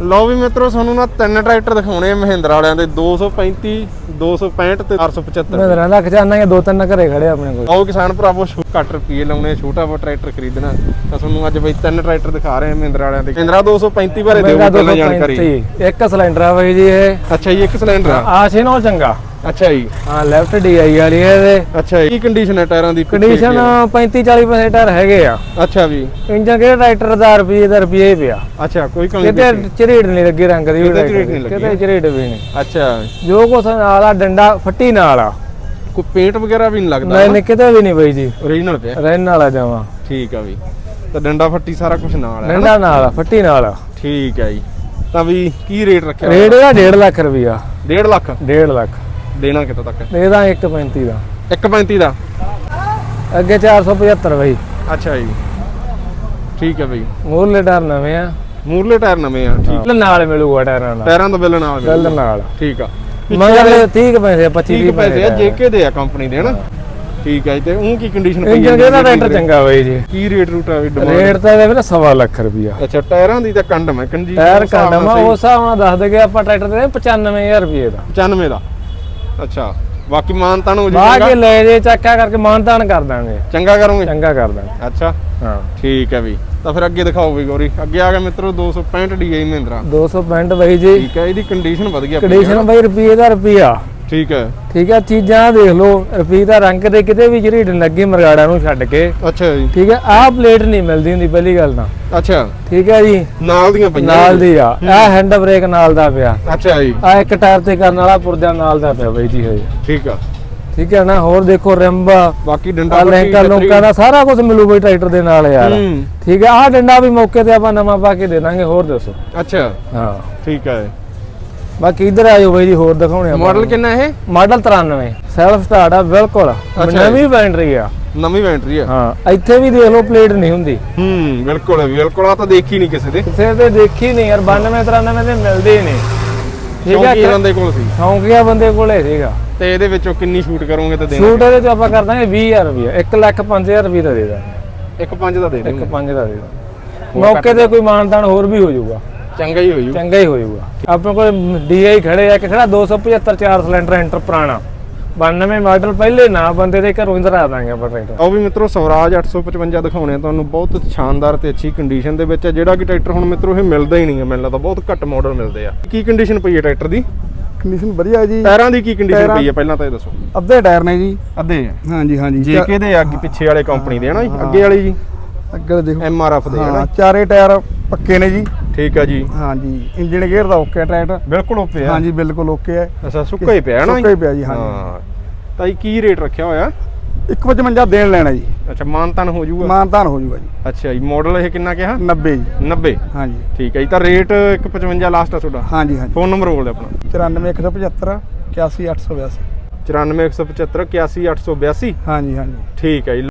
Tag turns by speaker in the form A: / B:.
A: ਲਓ ਵੀ ਮਿੱਤਰੋ ਤੁਹਾਨੂੰ ਨਾ ਤਿੰਨ ਟਰੈਕਟਰ ਦਿਖਾਉਣੇ ਆ ਮਹਿੰਦਰਾ ਵਾਲਿਆਂ ਦੇ 235 265 ਤੇ 475
B: ਮੈਂ ਤਾਂ ਲੱਖ ਚਾਹਨਾ ਦੋ ਤਿੰਨ ਘਰੇ ਖੜੇ ਆਪਣੇ ਕੋਲ।
A: ਆਓ ਕਿਸਾਨ ਭਰਾਵੋ ਘੱਟ ਰੁਪਏ ਲਾਉਣੇ ਛੋਟਾ ਵਾ ਟਰੈਕਟਰ ਖਰੀਦਣਾ। ਤਾਂ ਤੁਹਾਨੂੰ ਅੱਜ ਬਈ ਤਿੰਨ ਟਰੈਕਟਰ ਦਿਖਾ ਰਹੇ ਆ ਮਹਿੰਦਰਾ ਵਾਲਿਆਂ ਦੇ। ਮਹਿੰਦਰਾ 235 ਬਾਰੇ ਦਿਓ ਪਹਿਲਾਂ ਜਾਣਕਾਰੀ।
B: 235 ਇੱਕ ਸਿਲੰਡਰ ਆ ਬਈ ਜੀ ਇਹ।
A: ਅੱਛਾ ਜੀ ਇੱਕ ਸਿਲੰਡਰ ਆ।
B: ਆਸ਼ੇ ਨਾਲ ਚੰਗਾ।
A: ਅੱਛਾ ਜੀ।
B: ਹਾਂ ਲੈਫਟ ਡੀਆਈ ਵਾਲੀ ਹੈ ਇਹਦੇ।
A: ਅੱਛਾ ਜੀ। ਕੀ ਕੰਡੀਸ਼ਨ ਹੈ ਟਾਇਰਾਂ ਦੀ
B: ਕੰਡੀਸ਼ਨ 35 40% ਟਾਇਰ ਹੈਗੇ ਆ।
A: ਅੱਛਾ ਵੀ
B: ਇੰਜਨ ਕਿਹੜੇ ਟਰੈਕਟਰ ਦਾ ਰੁਪਏ ਦਾ ਰੁਪਏ ਹੀ ਪਿਆ।
A: ਅੱਛਾ ਕੋਈ ਕਮੀ
B: ਕਿਤੇ ਝਰੀੜ ਨਹੀਂ ਲੱਗੀ ਰੰਗ ਦੀ
A: ਕਿਤੇ
B: ਦੀ,
A: ਨਹੀਂ ਲੱਗੀ।
B: ਕਿਤੇ ਝਰੀੜ ਵੀ ਨਹੀਂ।
A: ਅੱਛਾ।
B: ਜੋ ਕੁਛ ਨਾਲ ਆ ਡੰਡਾ ਫੱਟੀ ਨਾਲ ਆ।
A: ਕੋਈ ਪੇਂਟ ਵਗੈਰਾ ਵੀ ਨਹੀਂ ਲੱਗਦਾ
B: ਨਹੀਂ ਨਹੀਂ ਕਿਤੇ ਵੀ ਨਹੀਂ ਬਈ ਜੀ।
A: ਓਰੀਜਨਲ ਪਿਆ।
B: ਰਹਿਣ ਵਾਲਾ ਜਾਵਾ।
A: ਠੀਕ ਆ ਵੀ। ਤਾਂ ਡੰਡਾ ਫੱਟੀ ਸਾਰਾ ਕੁਝ ਨਾਲ ਹੈ
B: ਡੰਡਾ ਨਾਲ ਆ ਫੱਟੀ ਨਾਲ ਆ।
A: ਠੀਕ ਹੈ ਜੀ। ਤਾਂ ਵੀ ਕੀ ਰੇਟ ਰੱਖਿਆ
B: ਰੇਟ ਇਹਦਾ 1.5 ਲੱਖ ਰੁਪਿਆ
A: 1.5 ਲੱਖ?
B: 1.5 ਲੱਖ।
A: ਦੇਣਾ ਕਿਤੋਂ ਤੱਕ?
B: ਇਹਦਾ 1.35 ਦਾ।
A: 1.35 ਦਾ?
B: ਅੱਗੇ 475 ਬਈ।
A: ਅੱਛਾ ਜੀ। ਠੀਕ ਹੈ ਬਈ।
B: ਮੂਰਲੇ ਟਾਇਰ ਨਵੇਂ ਆ।
A: ਮੂਰਲੇ ਟਾਇਰ ਨਵੇਂ ਆ ਠੀਕ।
B: ਨਾਲ ਮਿਲੂਗਾ ਟਾਇਰਾਂ ਨਾਲ
A: ਟਾਇਰਾਂ ਦਾ ਬਿੱਲ ਨਾਲ
B: ਬਿੱਲ। ਨਾਲ।
A: ਠੀਕ ਆ।
B: ਮਗਰ 30 ਕੁ ਪੈਸੇ 25
A: ਠੀਕ
B: 30
A: ਪੈਸੇ ਆ ਜੇਕੇ ਦੇ ਆ ਕੰਪਨੀ ਦੇ ਹਨਾ? ਠੀਕ ਹੈ ਤੇ ਉਹ ਕੀ ਕੰਡੀਸ਼ਨ ਪਈ
B: ਇੰਜਨ ਕਿਹਦਾ ਟਰੈਕਟਰ ਚੰਗਾ ਬਈ ਜੀ।
A: ਕੀ ਰੇਟ ਰੂਟ ਆ ਵੀ ਡਿਮਾਂਡ
B: ਰੇਟ ਤਾਂ ਇਹਦੇ ਵੀਰੇ ਸਵਾ ਲੱਖ ਰੁਪਿਆ
A: ਅੱਛਾ ਟਾਇਰਾਂ ਦੀ ਤਾਂ ਕੰਡਮ ਹੈ ਕੰਜੀ
B: ਟਾਇਰ ਕਾਂਡਮਾ ਉਸ ਹਿਸਾਬ ਨਾਲ ਦੱਸ ਦਗੇ ਆਪਾਂ ਟਰੈਕਟਰ ਦੇ 95000 ਰੁਪਏ ਦਾ।
A: 95 ਦਾ। ਅੱਛਾ ਬਾਕੀ ਮਾਨਤਾਨ ਹੋ
B: ਬਾਹ
A: ਜਾਊਗਾ
B: ਕੇ ਲੈ ਜੇ ਚੱਕਾ ਕਰਕੇ ਮਾਨਤਾਨ ਕਰ ਦਾਂਗੇ।
A: ਚੰਗਾ ਕਰੋਗੇ?
B: ਚੰਗਾ ਕਰ ਦਾਂਗੇ।
A: ਅੱਛਾ।
B: ਹਾਂ।
A: ਠੀਕ ਹੈ ਵੀ। ਤਾਂ ਫਿਰ ਅੱਗੇ ਦਿਖਾਓ ਵੀ ਗੌਰੀ। ਅੱਗੇ ਆ ਗਿਆ ਮਿੱਤਰੋ 265 DI ਮਹਿੰਦਰਾ।
B: 265 ਬਈ ਜੀ।
A: ਠੀਕ ਹੈ ਇਹਦੀ ਕੰਡੀਸ਼ਨ ਵਧ ਗਿਆ
B: ਕੰਡੀਸ਼ਨ ਬਈ ਰੁਪਏ ਦਾ ਰੁਪਿਆ
A: ਠੀਕ ਹੈ।
B: ਠੀਕ ਆ ਚੀਜ਼ਾਂ ਦੇਖ ਲਓ ਰੁਪਏ ਦਾ ਰੰਗ ਤੇ ਕਿਤੇ ਵੀ ਜਿਹੜੀ ਲੱਗੀ ਮਰਗਾੜਾ ਨੂੰ ਛੱਡ ਕੇ।
A: ਅੱਛਾ ਜੀ।
B: ਠੀਕ ਹੈ ਆਹ ਪਲੇਟ ਨਹੀਂ ਮਿਲਦੀ ਹੁੰਦੀ ਪਹਿਲੀ ਗੱਲ ਤਾਂ।
A: ਅੱਛਾ।
B: ਠੀਕ ਹੈ ਜੀ।
A: ਨਾਲ ਦੀਆਂ ਪਈਆਂ
B: ਨਾਲ ਦੀ ਆ। ਇਹ ਹੈਂਡ ਬ੍ਰੇਕ ਨਾਲ ਦਾ ਪਿਆ।
A: ਅੱਛਾ ਜੀ।
B: ਆ ਇੱਕ ਟਾਇਰ ਤੇ ਕਰਨ ਵਾਲਾ ਪੁਰਜਾ ਨਾਲ ਦਾ ਪਿਆ ਬਈ ਜੀ ਹਜੇ
A: ਠੀਕ ਆ।
B: ਠੀਕ ਹੈ ਨਾ ਹੋਰ ਦੇਖੋ ਰਿੰਬਾ
A: ਬਾਕੀ ਡੰਡਾ
B: ਲੈਂਕਾ ਲੋਕਾਂ ਦਾ ਸਾਰਾ ਕੁਝ ਮਿਲੂ ਬਈ ਟਰੈਕਟਰ ਦੇ ਨਾਲ ਯਾਰ।
A: ਹੂੰ।
B: ਠੀਕ ਹੈ ਆਹ ਡੰਡਾ ਵੀ ਮੌਕੇ ਤੇ ਆਪਾਂ ਨਵਾਂ ਪਾ ਕੇ ਦੇ ਦਾਂਗੇ ਹੋਰ ਦੱਸੋ।
A: ਅੱਛਾ।
B: ਹਾਂ।
A: ਠੀਕ ਹੈ।
B: ਬਾਕੀ ਇਧਰ ਆਇਓ ਬਈ ਜੀ ਹੋਰ ਦਿਖਾਉਣੇ ਆ
A: ਮਾਡਲ ਕਿੰਨਾ ਇਹ?
B: ਮਾਡਲ 93 ਸੈਲਫ ਸਟਾਰਟ ਆ ਬਿਲਕੁਲ। ਨਵੀਂ ਬੈਟਰੀ ਆ।
A: ਨਵੀਂ ਬੈਟਰੀ ਆ।
B: ਹਾਂ ਇੱਥੇ ਵੀ ਦੇਖ ਲਓ ਪਲੇਟ ਨਹੀਂ ਹੁੰਦੀ।
A: ਹੂੰ ਬਿਲਕੁਲ ਬਿਲਕੁਲ। ਆ ਤਾਂ ਦੇਖੀ ਨਹੀਂ ਕਿਸੇ ਦੇ।
B: ਕਿਸੇ ਤੇ ਦੇਖੀ ਨਹੀਂ ਯਾਰ 92 93 ਦੇ ਮਿਲਦੇ ਹੀ ਨਹੀਂ। ਠੀਕ
A: ਕਿਉਂਕਿ
B: ਹੈ
A: ਬੰਦੇ ਕੋਲ ਸੀ।
B: ਸ਼ੌਂਕੀਆ ਬੰਦੇ ਕੋਲੇ ਸੀਗਾ।
A: ਤੇ ਇਹਦੇ ਵਿੱਚੋਂ ਕਿੰਨੀ ਸ਼ੂਟ ਕਰੋਗੇ ਤਾਂ ਦੇਣਾ
B: ਸੂਟ ਇਹਦੇ ਚ ਆਪਾਂ ਕਰ ਦਾਂਗੇ 20000 ਰੁਪਏ 1 ਲੱਖ 5000 ਰੁਪਏ ਦਾ ਦੇ ਦਾਂਗੇ।
A: ਇੱਕ ਪੰਜ ਦਾ ਦੇ ਦੇ
B: 1 5 ਦਾ ਦੇ ਦਾਂਗੇ। ਮੌਕੇ ਤੇ ਕੋਈ ਮਾਨਤਾਨ ਹੋਰ ਵੀ ਹੋ ਜਾਊਗਾ।
A: ਚੰਗਾ ਹੀ ਹੋ ਜੂ
B: ਚੰਗਾ ਹੀ ਹੋ ਜਾਊਗਾ ਆਪਣੇ ਕੋਲ ਡੀਆਈ ਖੜੇ ਆ ਇੱਕ ਖੜਾ 275 ਚਾਰ ਸਿਲੰਡਰ ਐਂਟਰ ਪੁਰਾਣਾ। 92 ਮਾਡਲ ਪਹਿਲੇ ਨਾ ਬੰਦੇ ਦੇ ਘਰੋਂ ਧਰਾ ਦਾਂਗੇ ਆਪਾਂ ਟਰੈਕਟਰ।
A: ਉਹ ਵੀ ਮਿੱਤਰੋ ਸਵਰਾਜ 855 ਦਿਖਾਉਣੇ ਆ ਤੁਹਾਨੂੰ। ਬਹੁਤ ਸ਼ਾਨਦਾਰ ਤੇ ਅੱਛੀ ਕੰਡੀਸ਼ਨ ਦੇ ਵਿੱਚ ਹੈ ਜਿਹੜਾ ਕਿ ਟਰੈਕਟਰ ਹੁਣ ਮਿੱਤਰੋ ਇਹ ਮਿਲਦਾ ਹੀ ਨਹੀਂ ਹੈ। ਮੈਨੂੰ ਲੱਗਦਾ ਬਹੁਤ ਘੱਟ ਮਾਡਲ ਮਿਲਦੇ ਆ। ਕੀ ਕੰਡੀਸ਼ਨ ਪਈ ਹੈ ਟਰੈਕਟਰ ਦੀ?
C: ਕੰਡੀਸ਼ਨ ਵਧੀਆ ਹੈ ਜੀ।
A: ਟਾਇਰਾਂ ਦੀ ਕੀ ਕੰਡੀਸ਼ਨ ਪਈ ਹੈ? ਪਹਿਲਾਂ ਤਾਂ ਇਹ ਦੱਸੋ।
C: ਅੱਧੇ ਟਾਇਰ ਨੇ ਜੀ।
A: ਅੱਧੇ?
C: ਹਾਂਜੀ ਹਾਂਜੀ।
A: ਜੇਕੇ ਦੇ ਅੱਗੇ ਪਿੱਛੇ ਵਾਲੇ ਕੰਪਨੀ ਦੇ ਹਨਾ ਜੀ? ਅੱਗੇ ਵਾਲੇ ਜੀ?
C: ਅੱਗੇ ਦੇਖੋ।
A: ਐਮ ਆਰ ਐਫ ਦੇ ਹਨਾ
C: ਚਾਰੇ ਟਾਇਰ ਪੱਕੇ ਨੇ ਜੀ।
A: ਠੀਕ ਹੈ ਜੀ।
C: ਹਾਂਜੀ ਇੰਜਨ ਗੇਅਰ ਦਾ ਓਕੇ ਟਰੈਕਟਰ।
A: ਬਿਲਕੁਲ ਓਪੇ ਆ।
C: ਹਾਂਜੀ ਬਿਲਕੁਲ ਓਕੇ ਹੈ
A: ਅੱਛਾ ਸੁੱਕਾ ਹੀ ਪਿਆ ਨਾ
C: ਸੁੱਕਾ ਹੀ ਪਿਆ ਜੀ, ਹਾਂਜੀ।
A: ਹਾਂ। ਤਾਂ ਇਹ ਕੀ ਰੇਟ ਰੱਖਿਆ ਹੋਇਆ?
C: 155 ਦੇਣ ਲੈਣਾ ਜੀ।
A: ਅੱਛਾ ਮਾਨਤਨ ਹੋ ਜਾਊਗਾ
C: ਮਾਨਤਾਨ ਹੋ ਜਾਊਗਾ ਜੀ।
A: ਅੱਛਾ ਜੀ ਮਾਡਲ ਇਹ ਕਿੰਨਾ ਕਿਹਾ?
C: 90 ਜੀ।
A: 90
C: ਹਾਂਜੀ।
A: ਠੀਕ ਹੈ ਜੀ ਤਾਂ ਰੇਟ 155 ਲਾਸਟ ਆ ਤੁਹਾਡਾ?
C: ਹਾਂਜੀ ਹਾਂਜੀ।
A: ਫੋਨ ਨੰਬਰ ਬੋਲ ਦਿਓ ਆਪਣਾ।
C: 94175 81882
A: 94175 81882
C: ਹਾਂਜੀ ਹਾਂਜੀ।
A: ਠੀਕ ਹੈ ਜੀ